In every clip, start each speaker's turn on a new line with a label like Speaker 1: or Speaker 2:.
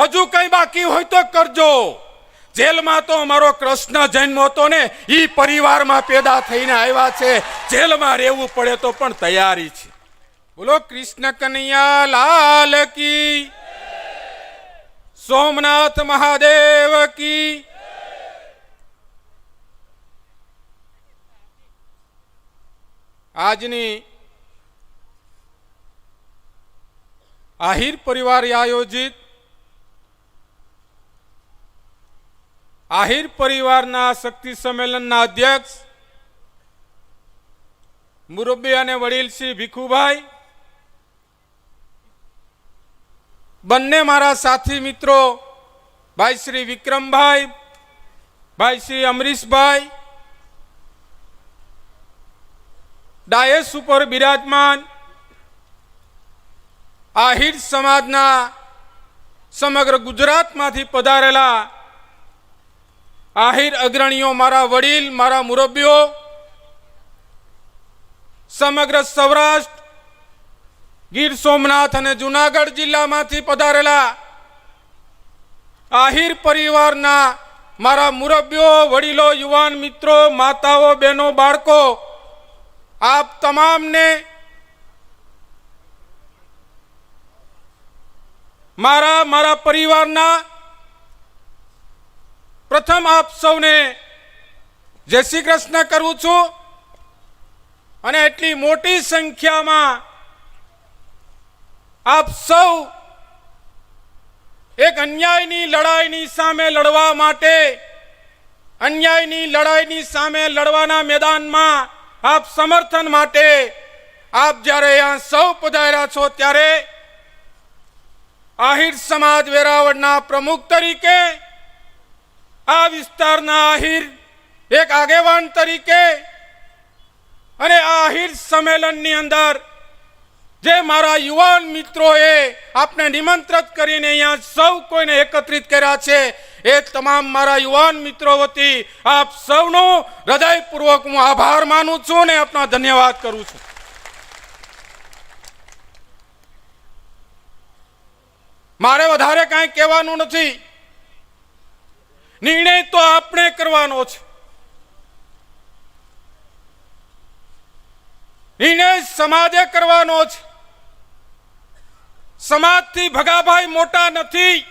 Speaker 1: હજુ કઈ બાકી હોય તો કરજો. જેલમાં તો અમારો કૃષ્ણ જન્મ હતો ને એ પરિવારમાં પેદા થઈને આવ્યા છે. જેલમાં રહેવું પડે તો પણ તૈયારી છે. બોલો, કૃષ્ણ કનૈયા લાલ કી. સોમનાથ મહાદેવ કી. આજની આહિર પરિવાર આયોજિત આહિર પરિવારના શક્તિ સંમેલનના અધ્યક્ષ મુરબ્બી અને વડીલ શ્રી ભીખુભાઈ, બંને મારા સાથી મિત્રો, ભાઈ શ્રી વિક્રમભાઈ, ભાઈ શ્રી અમરીશભાઈ, ડાયસ ઉપર બિરાજમાન, આહિર સમાજના સમગ્ર ગુજરાતમાંથી પધારેલા આહિર અગ્રણીઓ, મારા વડીલ, મારા મુરબ્બીઓ, સમગ્ર સૌરાષ્ટ્ર, ગીર સોમનાથ અને જુનાગઢ જિલ્લામાંથી પધારેલા આહિર પરિવારના મારા મુરબ્બીઓ, વડીલો, યુવાન મિત્રો, માતાઓ, બહેનો, બાળકો, આપ તમામને મારા મારા પરિવારના પ્રથમ આપ સૌને જય શ્રી કૃષ્ણ કરું છું અને એટલી મોટી સંખ્યામાં આપ સૌ એક અન્યાયની લડાઈની સામે લડવા માટે, અન્યાયની લડાઈની સામે લડવાના મેદાનમાં આપ સમર્થન માટે આપ જ્યારે અહીંયા સૌ પધાર્યા છો ત્યારે આહિર સમાજ વેરાવળના પ્રમુખ તરીકે આ વિસ્તારના આહિર એક આગેવાન તરીકે અને આ આહિર સંમેલનની અંદર જે મારા યુવાન મિત્રોએ આપને નિમંત્રિત કરીને અહીંયા સૌ કોઈને એકત્રિત કર્યા છે, એ તમામ મારા યુવાન મિત્રો વતી આપ સૌનો હૃદયપૂર્વક હું આભાર માનું છું અને આપના ધન્યવાદ કરું છું. મારે વધારે કાંઈ કહેવાનું નથી. નિર્ણય તો આપણે કરવાનો છે. નિર્ણય સમાજે કરવાનો છે. સમાજથી ભગાભાઈ મોટા નથી.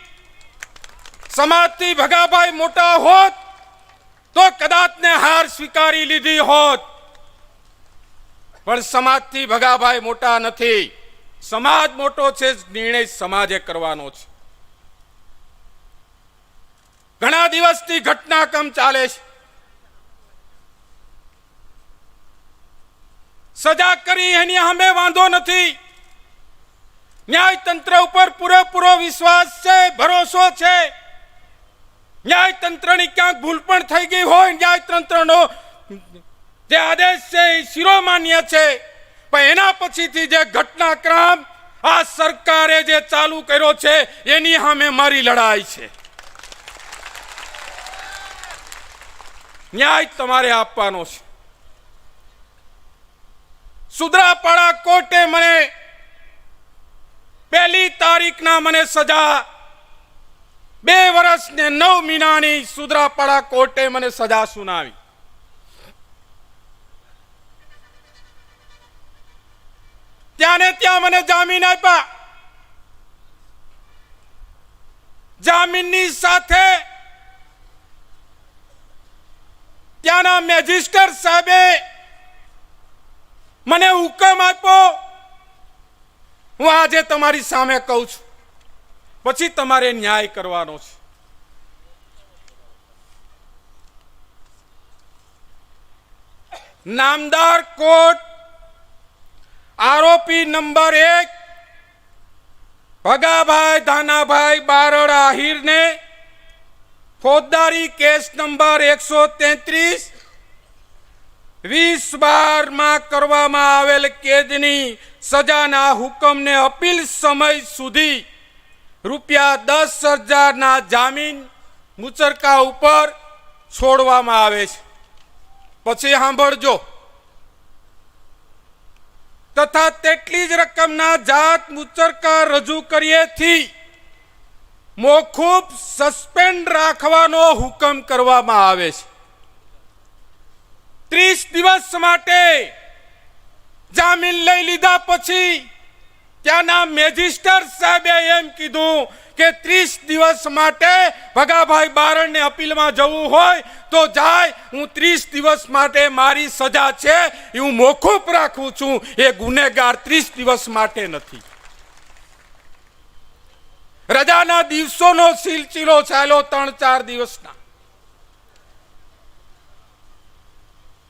Speaker 1: સમાજથી ભગાભાઈ મોટા હોત તો કદાચ ને હાર સ્વીકારી લીધી હોત. પણ સમાજથી ભગાભાઈ મોટા નથી. સમાજ મોટો છે નિર્ણય સમાજે કરવાનો છે. ઘણા દિવસથી ઘટનાક્રમ ચાલે છે. સજા કરી એની સામે વાંધો નથી. ન્યાયતંત્ર ઉપર પૂરેપૂરો વિશ્વાસ છે, ભરોસો છે. ન્યાયતંત્રની ક્યાંક ભૂલ પણ થઈ ગઈ હોય, ન્યાયતંત્રનો જે આદેશ છે એ શિરોમાન્ય છે. પણ એના પછીથી જે ઘટનાક્રમ આ સરકારે જે ચાલુ કર્યો છે, એની સામે મારી લડાઈ છે. ન્યાય તમારે આપવાનો છે. સુદ્રાપાડા કોર્ટે મને પહેલી તારીખના મને સજા, બે વર્ષ ને નવ મહિનાની સુદ્રાપાડા કોર્ટે મને સજા સુનાવી. ત્યાં ને ત્યાં મને જામીન આપ્યા. જામીનની સાથે ત્યાંના મેજિસ્ટર સાહેબે મને હુકમ આપ્યો. હું આજે તમારી સામે કહું છું. પછી તમારે ન્યાય કરવાનો છે. નામદાર કોર્ટ આરોપી નંબર એક ભગાભાઈ ધાનાભાઈ બારડ આહિરને ફોજદારી કેસ નંબર એકસો તેત્રીસ વીસ બારમાં કરવામાં આવેલ કેદની સજાના હુકમને અપીલ સમય સુધી રૂપિયા દસ હજારના જામીન મુચરકા ઉપર છોડવામાં આવે છે. પછી સાંભળજો. તથા તેટલી જ રકમના જાત મુચરકા રજૂ કરીએથી મોખૂબ સસ્પેન્ડ રાખવાનો હુકમ કરવામાં આવે છે. ત્રીસ દિવસ માટે જામીન લઈ લીધા પછી ત્યાંના મેજિસ્ટર સાહેબે એમ કીધું કે ત્રીસ દિવસ માટે ભગાભાઈ બારણને અપીલમાં જવું હોય તો જાય. હું ત્રીસ દિવસ માટે મારી સજા છે, એ હું મોકૂફ રાખું છું. એ ગુનેગાર ત્રીસ દિવસ માટે નથી. રજાના દિવસોનો સિલસિલો ચાલ્યો ત્રણ ચાર દિવસના.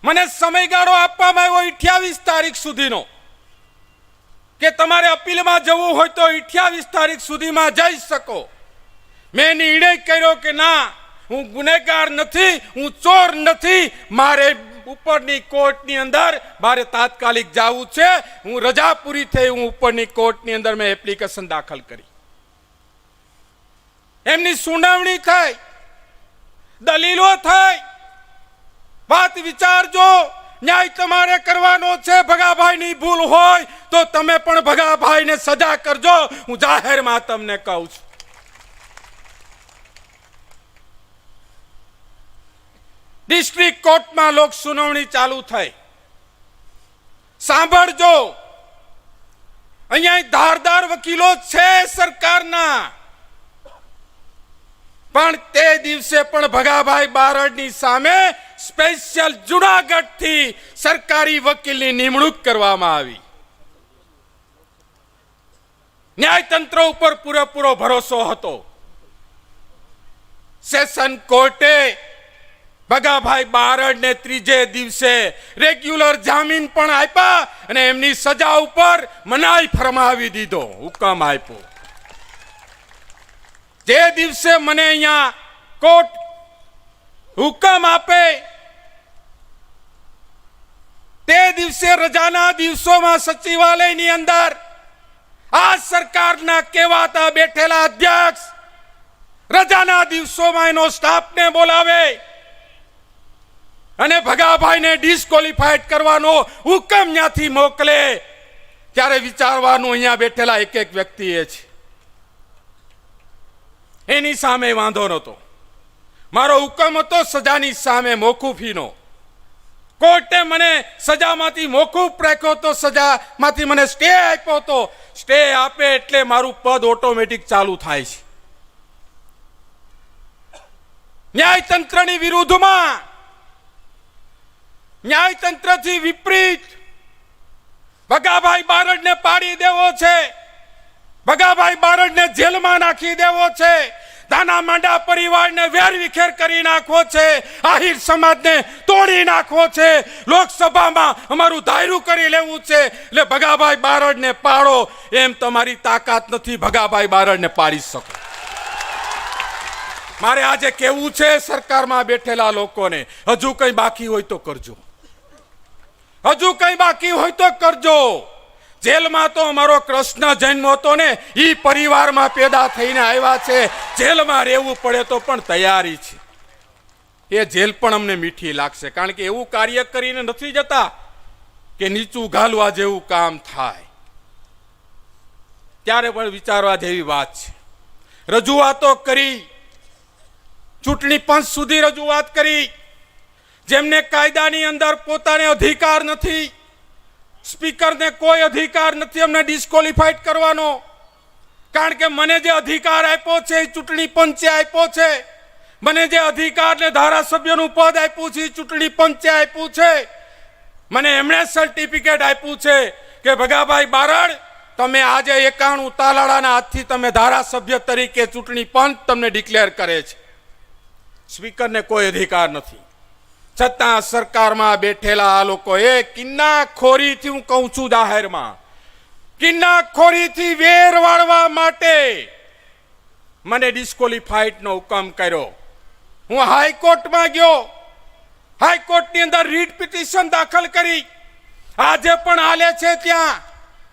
Speaker 1: મને સમયગાળો આપવામાં આવ્યો અઠ્યાવીસ તારીખ સુધીનો. કે તમારે અપીલમાં જવું હોય તો અઠ્યાવીસ તારીખ સુધીમાં જઈ શકો. મેં નિર્ણય કર્યો કે ના, હું ગુનેગાર નથી, હું ચોર નથી, મારે ઉપરની કોર્ટની અંદર મારે તાત્કાલિક જવું છે, હું રજા પૂરી થઈ હું ઉપરની કોર્ટની અંદર મેં એપ્લિકેશન દાખલ કરી. એમની સુનાવણી થઈ દલીલો થઈ વાત વિચારજો, ન્યાય તમારે કરવાનો છે, ભગાભાઈની ભૂલ હોય તો તમે પણ ભગાભાઈને સજા કરજો. હું જાહેરમાં તમને કહું છું. ડિસ્ટ્રિક્ટ કોર્ટમાં લોક સુનાવણી ચાલુ થઈ. સાંભળજો. અહીંયા ધારદાર વકીલો છે સરકારના. પણ તે દિવસે પણ ભગાભાઈ બારડની સામે સ્પેશિયલ જુનાગઢથી સરકારી વકીલની નિમણૂક કરવામાં આવી. ન્યાયતંત્ર ઉપર પૂરેપૂરો ભરોસો હતો. સેશન કોર્ટે ભગાભાઈ બારડને ત્રીજે દિવસે રેગ્યુલર જામીન પણ આપ્યા અને એમની સજા ઉપર મનાઈ ફરમાવી દીધો. હુકમ આપ્યો. જે દિવસે મને અહીંયા કોર્ટ હુકમ આપે. તે દિવસે રજાના દિવસોમાં સચિવાલયની અંદર આ સરકારના કહેવાતા બેઠેલા અધ્યક્ષ રજાના દિવસોમાં એનો સ્ટાફને બોલાવે અને ભગાભાઈને ડિસ્કોલિફાઈડ કરવાનો હુકમ ત્યાંથી મોકલે. ત્યારે વિચારવાનું અહીંયા બેઠેલા એક એક વ્યક્તિએ છે. એની સામે વાંધો નહોતો. મારો હુકમ હતો સજાની સામે મોકૂફીનો કોર્ટે મને સજામાંથી મોકૂફ રાખ્યો તો સજામાંથી મને સ્ટે આપ્યો હતો. સ્ટે આપે એટલે મારું પદ ઓટોમેટિક ચાલુ થાય છે. ન્યાયતંત્રની વિરુદ્ધમાં, ન્યાયતંત્રથી વિપરીત, ભગાભાઈ બારડને પાડી દેવો છે. ભગાભાઈ બારડને જેલમાં નાખી દેવો છે. દાના માંડા પરિવારને વેર વિખેર કરી નાખવો છે. આહિર સમાજને તોડી નાખવો છે. લોકસભામાં અમારું ધાયરું કરી લેવું છે. એટલે ભગાભાઈ બારડને પાડો. એમ તમારી તાકાત નથી. ભગાભાઈ બારડને પાડી શકો. મારે આજે કેવું છે સરકારમાં બેઠેલા લોકોને? હજુ કંઈ બાકી હોય તો કરજો. હજુ કંઈ બાકી હોય તો કરજો. જેલમાં તો અમારો કૃષ્ણ જન્મ હતો ને એ પરિવારમાં પેદા થઈને આવ્યા છે. જેલમાં રહેવું પડે તો પણ તૈયારી છે. એ જેલ પણ અમને મીઠી લાગશે, કારણ કે એવું કાર્ય કરીને નથી જતા કે નીચું ઘાલવા જેવું કામ થાય. ત્યારે પણ વિચારવા જેવી વાત છે. રજૂઆતો કરી, ચૂંટણી પંચ સુધી રજૂઆત કરી. જેમને કાયદાની અંદર પોતાને અધિકાર નથી સ્પીકરને કોઈ અધિકાર નથી અમને ડિસ્કોલિફાઈડ કરવાનો. કારણ કે મને જે અધિકાર આપ્યો છે, એ ચૂંટણી પંચે આપ્યો છે. મને જે અધિકાર ને ધારાસભ્યનું પદ આપ્યું છે, એ ચૂંટણી પંચે આપ્યું છે. મને એમણે સર્ટિફિકેટ આપ્યું છે કે, ભગાભાઈ બારડ, તમે આજે એકાણું તાલાળાના હાથથી તમે ધારાસભ્ય તરીકે ચૂંટણી પંચ તમને ડિક્લેર કરે છે. સ્પીકરને કોઈ અધિકાર નથી. છતાં સરકારમાં બેઠેલા આ લોકો એ કિન્નાખોરીથી હું કહું છું જાહેરમાં, કિન્નાખોરીથી વેર વાળવા માટે મને ડિસ્કોલિફાઈડનો હુકમ કર્યો. હું હાઈકોર્ટમાં ગયો. હાઈકોર્ટની અંદર રીટ પિટિશન દાખલ કરી. આજે પણ હાલે છે ત્યાં.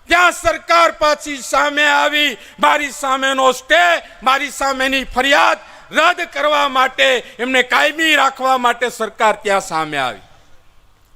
Speaker 1: ત્યાં સરકાર પાછી સામે આવી. મારી સામેનો સ્ટે, મારી સામેની ફરિયાદ. રદ કરવા માટે એમને કાયમી રાખવા માટે સરકાર ત્યાં સામે આવી.